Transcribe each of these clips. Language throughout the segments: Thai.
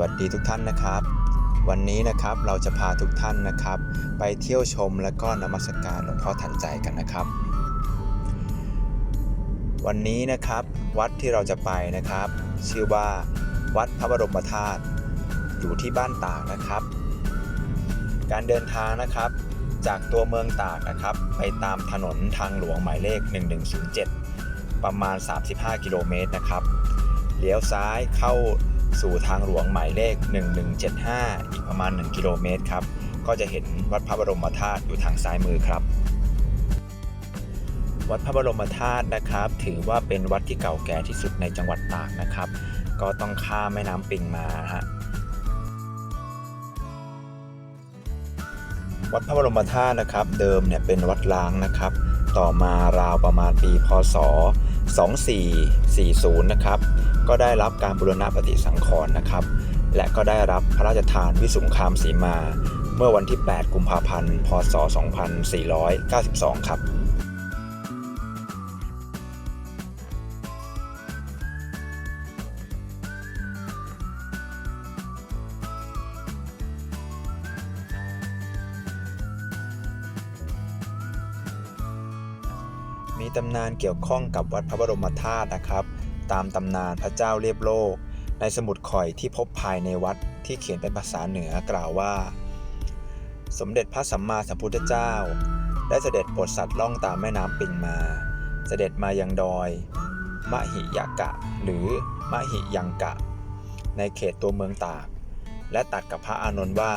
วัสดีทุกท่านนะครับ วันนี้นะครับเราจะพาทุกท่านนะครับ ไปเที่ยวชมและก็นมัสการหลวงพ่อทันใจกันนะครับ วันนี้นะครับวัดที่เราจะไปนะครับ ชื่อว่า วัดพระบรมธาตุอยู่ที่บ้านตากนะครับ การเดินทางนะครับจากตัวเมืองตากนะครับ ไปตามถนนทางหลวงหมายเลข 1107 ประมาณ 35 กิโลเมตรนะครับเลี้ยวซ้ายเข้า สู่ทางหลวงหมายเลข 1175 อีกประมาณ 1 กิโลเมตรครับ ก็จะเห็นวัดพระบรมธาตุอยู่ทางซ้ายมือครับ วัดพระบรมธาตุนะครับ ถือว่าเป็นวัดที่เก่าแก่ที่สุดในจังหวัดตากนะครับ ก็ต้องข้ามแม่น้ำปิงมาฮะวัดพระบรมธาตุนะครับ เดิมเนี่ยเป็นวัดล้างนะครับ ต่อมาราวประมาณปีพศ 2440 นะครับ ก็ได้รับการบูรณะปฏิสังขรณ์นะครับ และก็ได้รับพระราชทานวิสุงคามสีมา เมื่อวันที่ 8 กุมภาพันธ์ พศ 2492 ครับมีตำนานเกี่ยวข้องกับวัดพระบรมธาตุนะครับ ตามตำนานพระเจ้าเรียบโลก ในสมุดข่อยที่พบภายในวัดที่เขียนเป็นภาษาเหนือกล่าวว่า สมเด็จพระสัมมาสัมพุทธเจ้า ได้เสด็จปลดสัตว์ล่องตามแม่น้ำปิงมา เสด็จมายังดอย มหิยกะ หรือมหิยังกะ ในเขตตัวเมืองตาก และตัดกับพระอานนท์ว่า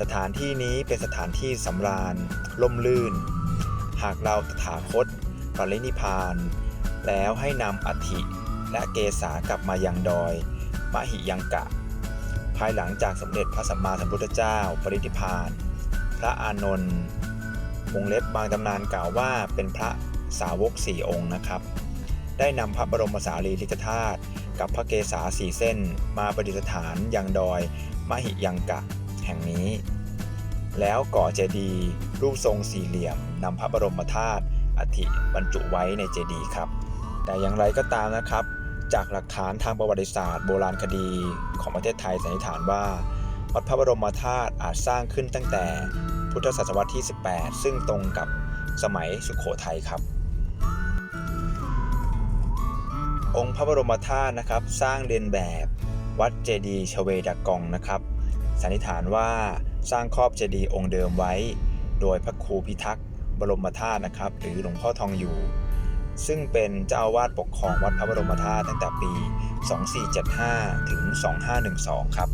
สถานที่นี้เป็นสถานที่สำราญล่มลื่น หากเราตถาคตปรินิพพานแล้วให้นำอัฐิ และเกษากลับมายังดอย มหิยังกะ ภายหลังจากสมเด็จพระสัมมาสัมพุทธเจ้าปรินิพาน พระอานนท์วงเล็บบางตำนานกล่าวว่าเป็นพระสาวกสี่องค์นะครับ ได้นำพระบรมสารีริกธาตุกับพระเกศาสี่เส้นมาประดิษฐานยังดอย มหิยังกะแห่งนี้ แล้วก่อเจดีย์รูปทรงสี่เหลี่ยมนำพระบรมธาตุอัฐิบรรจุไว้ในเจดีย์ครับ แต่อย่างไรก็ตามนะครับ จากหลักฐานทางประวัติศาสตร์โบราณคดีของประเทศไทยสันนิษฐานว่า วัดพระบรมธาตุอาจสร้างขึ้นตั้งแต่พุทธศตวรรษที่ 18 ซึ่งตรงกับสมัยสุขโขทัยครับ องค์พระบรมธาตุนะครับ สร้างเรียนแบบวัดเจดีย์ชเวดากองนะครับสันนิษฐานว่าสร้างครอบเจดีย์องค์เดิมไว้ โดยพระครูพิทักษ์บรมธาตุนะครับ หรือหลวงพ่อทองอยู่ ซึ่งเป็นเจ้าอาวาสปกครองวัดพระบรมธาตุตั้งแต่ปี 2475 ถึง 2512 ครับ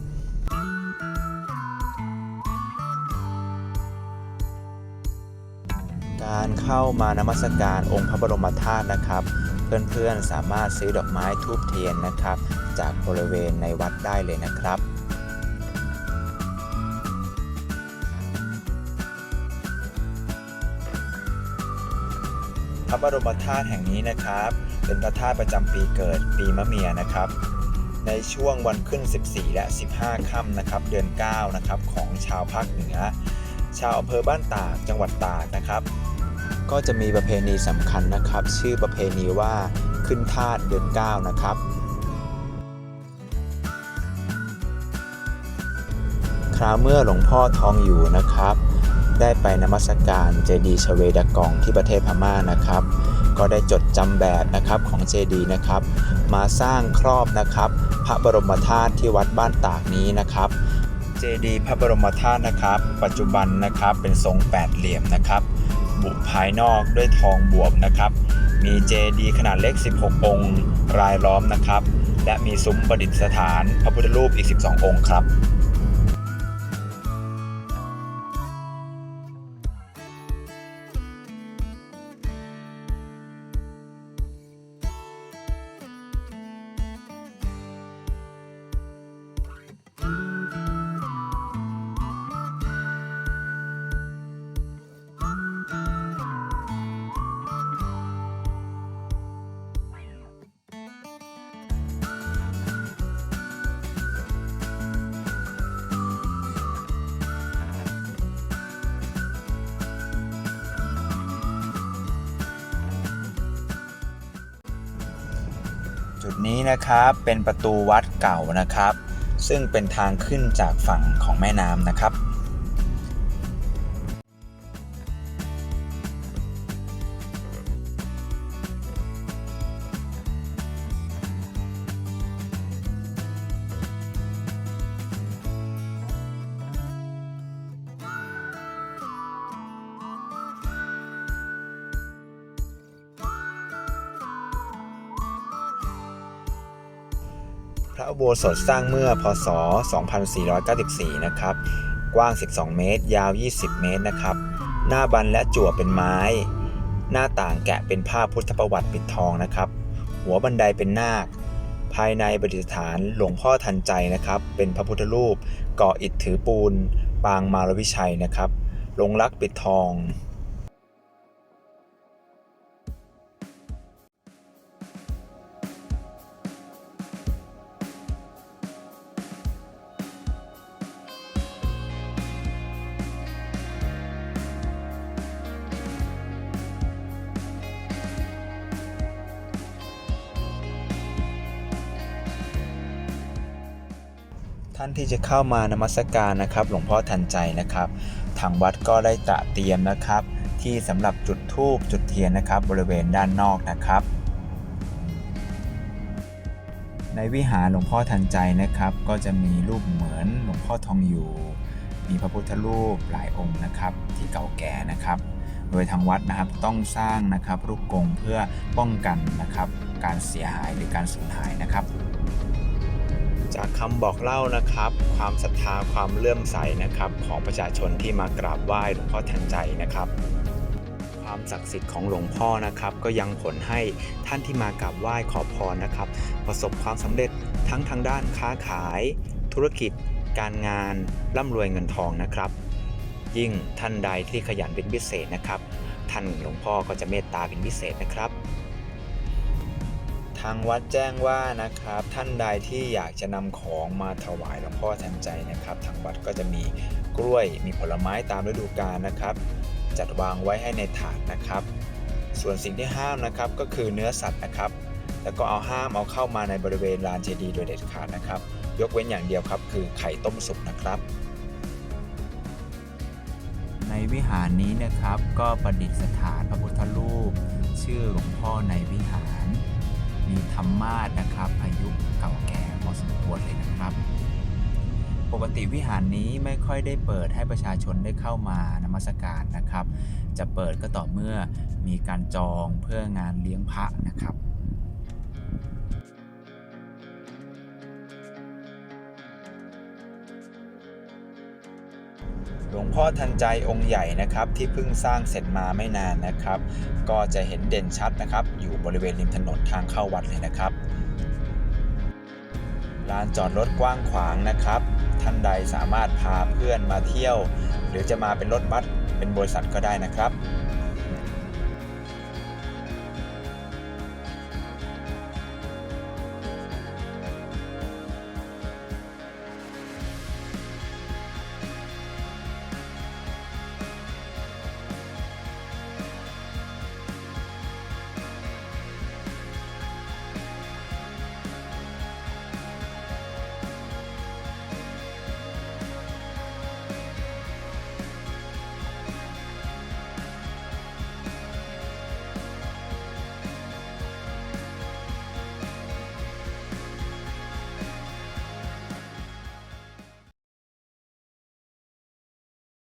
การเข้ามานมัสการองค์พระบรมธาตุนะครับ เพื่อนๆสามารถซื้อดอกไม้ทูบเทียนนะครับ จากบริเวณในวัดได้เลยนะครับ ระบรมธาตุแห่งนี้นะครับ เป็นพระธาตุประจำปีเกิดปีมะเมียนะครับ ในช่วงวันขึ้น 14 และ 15 ค่ำนะครับ เดือน 9 นะครับของชาวภาคเหนือ ชาวอำเภอบ้านตากจังหวัดตากนะครับ ก็จะมีประเพณีสำคัญนะครับ ชื่อประเพณีว่าขึ้นธาตุเดือน 9 นะครับคราวเมื่อหลวงพ่อทองอยู่นะครับ ได้ไปนมัสการเจดีชเวดากองที่ประเทศพม่านะครับ ก็ได้จดจำแบบนะครับของเจดีนะครับ มาสร้างครอบนะครับ พระบรมธาตุที่วัดบ้านตากนี้นะครับเจดีพระบรมธาตุนะครับ ปัจจุบันนะครับเป็นทรงแปดเหลี่ยมนะครับ บุภายนอกด้วยทองบวบนะครับ มีเจดีขนาดเล็ก 16 องค์ รายล้อมนะครับ และมีซุ้มประดิษฐานพระพุทธรูปอีก 12 องค์ครับ จุดนี้นะครับเป็นประตูวัดเก่านะครับ ซึ่งเป็นทางขึ้นจากฝั่งของแม่น้ำนะครับ พระอุโบสถสร้างเมื่อพศ 2494 นะครับ กว้าง 12 เมตร ยาว 20 เมตรนะครับ หน้าบันและจั่วเป็นไม้ หน้าต่างแกะเป็นผ้าพุทธประวัติปิดทองนะครับ หัวบันไดเป็นนาค ภายในประดิษฐานหลวงพ่อทันใจนะครับ เป็นพระพุทธรูปก่ออิฐถือปูน ปางมารวิชัยนะครับ ลงรักปิดทอง ท่านที่จะเข้ามานมัสการนะครับหลวงพ่อทันใจนะครับ ทางวัดก็ได้ตระเตรียมนะครับ ที่สำหรับจุดธูปจุดเทียนนะครับ บริเวณด้านนอกนะครับ ในวิหารหลวงพ่อทันใจนะครับ ก็จะมีรูปเหมือนหลวงพ่อทองอยู่ มีพระพุทธรูปหลายองค์นะครับ ที่เก่าแก่นะครับ โดยทางวัดนะครับต้องสร้างนะครับรูปกงเพื่อป้องกันนะครับ การเสียหายหรือการสูญหายนะครับ จากคำบอกเล่านะครับ ความศรัทธาความเลื่อมใสนะครับ ของประชาชนที่มากราบไหว้หลวงพ่อทันใจนะครับ ความศักดิ์สิทธิ์ของหลวงพ่อนะครับ ก็ยังผลให้ท่านที่มากราบไหว้ขอพรนะครับ ประสบความสำเร็จทั้งทางด้านค้าขาย ธุรกิจ การงานร่ำรวยเงินทองนะครับ ยิ่งท่านใดที่ขยันเป็นพิเศษนะครับ ท่านหลวงพ่อก็จะเมตตาเป็นพิเศษนะครับ ทางวัดแจ้งว่านะครับ ท่านใดที่อยากจะนำของมาถวายหลวงพ่อทันใจนะครับ ทางวัดก็จะมีกล้วยมีผลไม้ตามฤดูกาลนะครับ จัดวางไว้ให้ในถาดนะครับ ส่วนสิ่งที่ห้ามนะครับก็คือเนื้อสัตว์นะครับ แล้วก็เอาห้ามเอาเข้ามาในบริเวณลานเจดีย์โดยเด็ดขาดนะครับ ยกเว้นอย่างเดียวครับ คือไข่ต้มสุกนะครับในวิหารนี้นะครับก็ประดิษฐานพระพุทธรูป ชื่อหลวงพ่อในวิหาร มีธรรมาสนะครับ อายุเก่าแก่พอสมควรเลยนะครับ ปกติวิหารนี้ไม่ค่อยได้เปิดให้ประชาชนได้เข้ามานมัสการนะครับ จะเปิดก็ต่อเมื่อมีการจองเพื่องานเลี้ยงพระนะครับ หลวงพ่อทันใจองค์ใหญ่นะครับที่เพิ่งสร้างเสร็จมาไม่นานนะครับ ก็จะเห็นเด่นชัดนะครับ อยู่บริเวณริมถนนทางเข้าวัดเลยนะครับลานจอดรถกว้างขวางนะครับ ท่านใดสามารถพาเพื่อนมาเที่ยว หรือจะมาเป็นรถบัสเป็นบริษัทก็ได้นะครับ